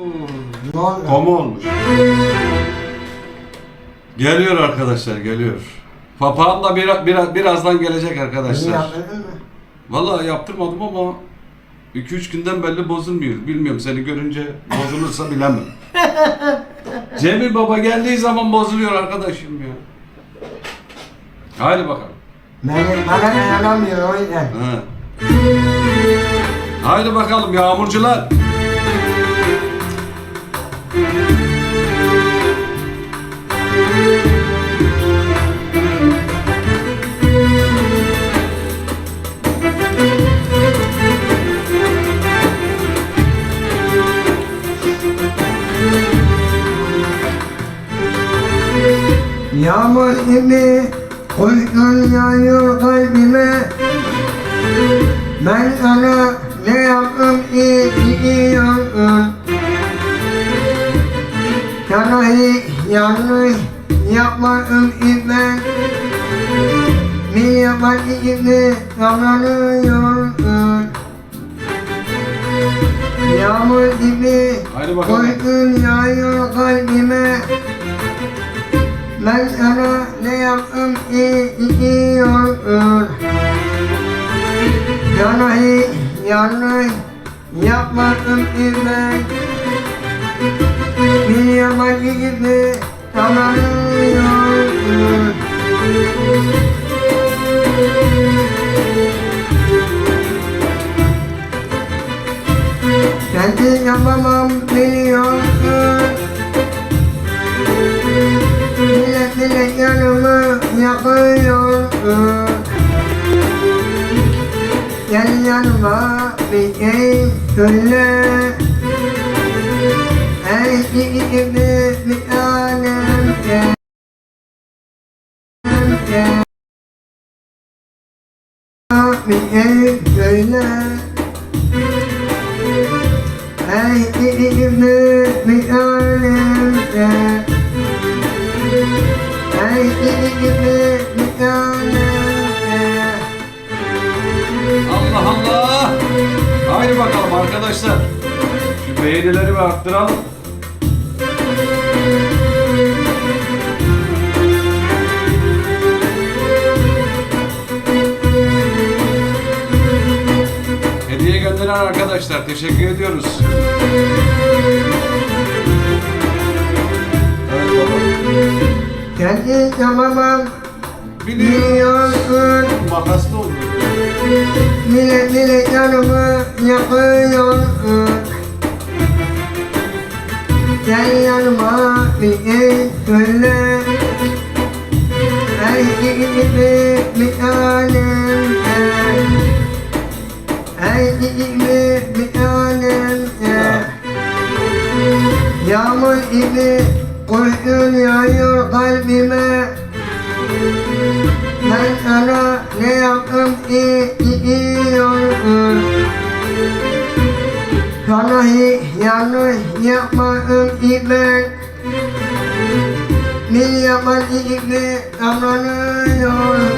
Oldu? Koma olmuş. Geliyor arkadaşlar geliyor. Papağan da bir, bir, birazdan gelecek arkadaşlar. Vallahi yaptırmadım ama 2-3 günden belli bozulmuyor. Bilmiyorum seni görünce bozulursa bilemem. Cemil Baba geldiği zaman bozuluyor arkadaşım ya. Haydi bakalım. Beni bana dayanamıyor o yüzden. Ha. Haydi bakalım yağmurcular. Yağmur gibi kurşun yağıyor kalbime. Ben sana ne yaptım ki biliyorum Hiç yanlış yapmadım ki ben Bir yabancı gibi davranıyorum Yağmur gibi kurşun yağıyor kalbime ben sana ne yaptım ki biliyorum Sana hiç yanlış yapmadım ki ben Yabancı gibi davranıyorum Kendi yapamam biliyorsun. Millet millet yanımı yakıyor Gel yanıma bir şey söyle Eski gibi Eski gibi bir tanem gel Ay gibi bir tanem Allah Allah. Haydi bakalım arkadaşlar. Şu beğenileri bir arttıralım. Arkadaşlar teşekkür ediyoruz. Kendi Biliyorum. biliyorsun Makaslı oldu. Millet millet yanımı yakıyorsun Gel yanıma bir söyle Eski gibi bir tanem gel Gibi bir gel Yağmur gibi kurşun yağıyor kalbime Ben sana ne yaptım ki biliyorum Sana hiç yanlış yapmadım ben Bir yabancı gibi davranıyorum